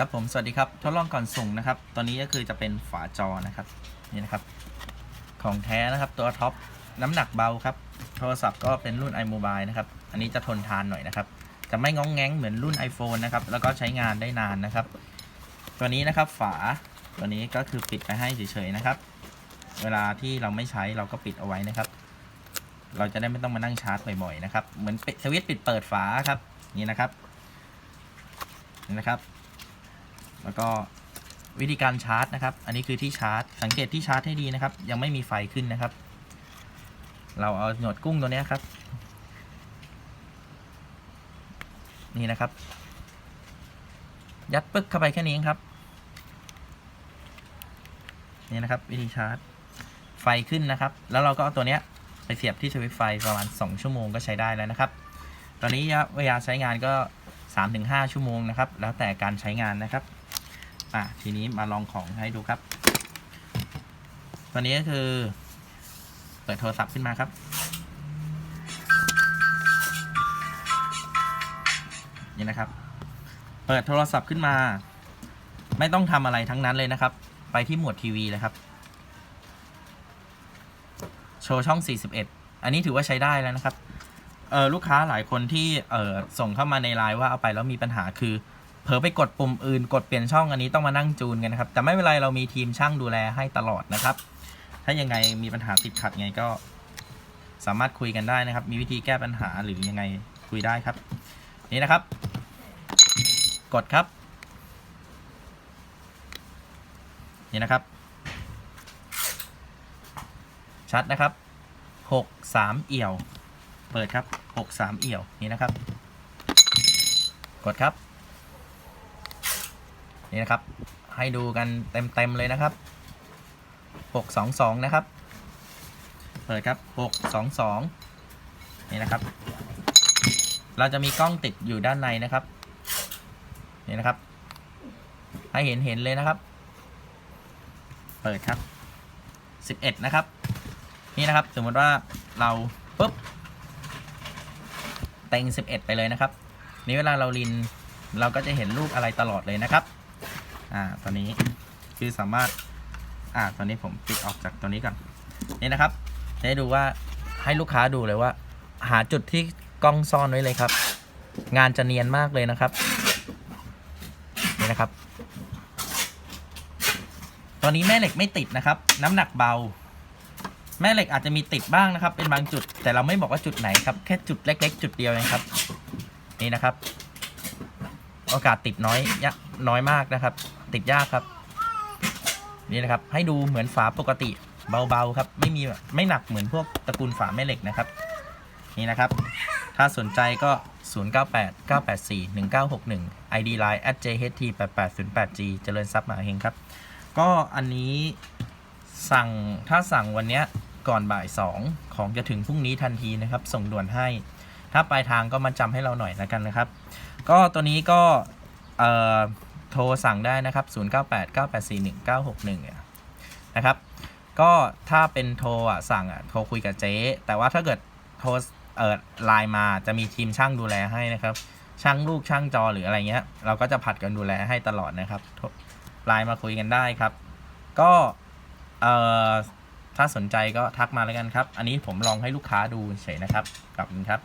ครับผมสวัสดีครับทดลองก่อนส่งนะครับตัวนี้ก็คือจะเป็นฝาจอนะครับนี่นะครับ ของแท้นะครับตัวท็อปน้ำหนักเบาครับ โทรศัพท์ก็เป็นรุ่น iMobile นะครับ อันนี้จะทนทานหน่อยนะครับ จะไม่ง้องแง้งเหมือนรุ่น iPhone นะครับ แล้วก็ใช้งานได้นานนะครับ ตัวนี้นะครับฝาตัวนี้ก็คือปิดไปให้เฉยๆนะครับ เวลาที่เราไม่ใช้เราก็ปิดเอาไว้นะครับ เราจะได้ไม่ต้องมานั่งชาร์จบ่อยๆนะครับ เหมือนปิดสวิตช์ปิดเปิดฝาครับนี่นะครับนี่นะครับ แล้วก็วิธีการชาร์จนะครับ อันนี้คือที่ชาร์จ สังเกตที่ชาร์จให้ดีนะครับ ยังไม่มีไฟขึ้นนะครับ เราเอาหนวดกุ้งตัวนี้ครับ นี่นะครับ ยัดปึ๊กเข้าไปแค่นี้เองครับ นี่นะครับ วิธีชาร์จ ไฟขึ้นนะครับ แล้วเราก็เอาตัวเนี้ยไปเสียบที่สวิตไฟประมาณ 2 ชั่วโมงก็ใช้ได้แล้วนะครับ ตอนนี้เวลาใช้งานก็ 3-5 ชั่วโมงนะครับ แล้วแต่การใช้งานนะครับ อะทีนี้มาลองของให้ดูครับ ตัวนี้ก็คือ เปิดโทรศัพท์ขึ้นมาครับ นี่นะครับ เปิดโทรศัพท์ขึ้นมา ไม่ต้องทำอะไรทั้งนั้นเลยนะครับ ไปที่หมวดทีวีเลยครับ โชว์ช่อง 41 อันนี้ถือว่าใช้ได้แล้วนะครับเออลูกค้าหลายคนที่เออส่งเข้ามาในไลน์ว่าเอาไปแล้วมีปัญหาคือ เผลอไปกดปุ่มอื่น กดเปลี่ยนช่องอันนี้ต้องมานั่งจูนกันนะครับ แต่ไม่เป็นไรเรามีทีมช่างดูแลให้ตลอดนะครับ ถ้ายังไงมีปัญหาติดขัดไงก็ สามารถคุยกันได้นะครับ มีวิธีแก้ปัญหาหรือยังไงคุยได้ครับ นี่นะครับ กดครับ นี่นะครับ ชัดนะครับหกสามเอี่ยว เปิดครับหกสามเอี่ยว นี่นะครับ กดครับ นี่นะครับ ให้ดูกันเต็มๆเลยนะครับหกสองสองนะครับ เปิดครับหกสองสองนี่นะครับ เราจะมีกล้องติดอยู่ด้านในนะครับ นี่นะครับ ให้เห็นเห็นเลยนะครับ เปิดครับสิบเอ็ดนะครับ นี่นะครับ สมมติว่าเราปุ๊บเต็ง11 ไปเลยนะครับ นี่เวลาเราลินเราก็จะเห็นรูปอะไรตลอดเลยนะครับ อ่าตอนนี้คือสามารถอ่าตอนนี้ผมปิดออกจากตัวนี้ก่อนนี่นะครับจะให้ดูว่าให้ลูกค้าดูเลยว่า หาจุดที่กล้องซ่อนไว้เลยครับ งานจะเนียนมากเลยนะครับนี่นะครับ ตอนนี้แม่เหล็กไม่ติดนะครับ น้ำหนักเบา แม่เหล็กอาจจะมีติดบ้างนะครับ เป็นบางจุดแต่เราไม่บอกว่าจุดไหนครับแค่จุดเล็ก ๆ จุดเดียวเองครับ นี่นะครับ โอกาสติดน้อยยะน้อยมากนะครับ ติดยากครับ นี่นะครับ ให้ดูเหมือนฝาปกติเบาๆครับ ไม่มีไม่หนักเหมือนพวกตระกูลฝาแม่เหล็กนะครับ นี่นะครับ ถ้าสนใจก็ 098 984 1961 ID Line at jht 8808g เจริญทรัพย์มหาเฮงครับ ก็อันนี้สั่งถ้าสั่งวันนี้ก่อนบ่ายสองของจะถึงพรุ่งนี้ทันทีนะครับ ส่งด่วนให้ ถ้าปลายทางก็มาจำให้เราหน่อยแล้วกันนะครับ ก็ตัวนี้ก็เอ่อ โทรสั่งได้นะครับ 098 984 1961เนี่ยนะครับ ก็ถ้าเป็นโทรอะสั่งอะโทรคุยกับเจ๊แต่ว่าถ้าเกิดโทรเอ่อไลน์มาจะมีทีมช่างดูแลให้นะครับ ช่างลูกช่างจอหรืออะไรเงี้ย เราก็จะผัดกันดูแลให้ตลอดนะครับไลน์มาคุยกันได้ครับ ก็เอ่อถ้าสนใจก็ทักมาแล้วกันครับ อันนี้ผมลองให้ลูกค้าดูเฉยนะครับขอบคุณครับ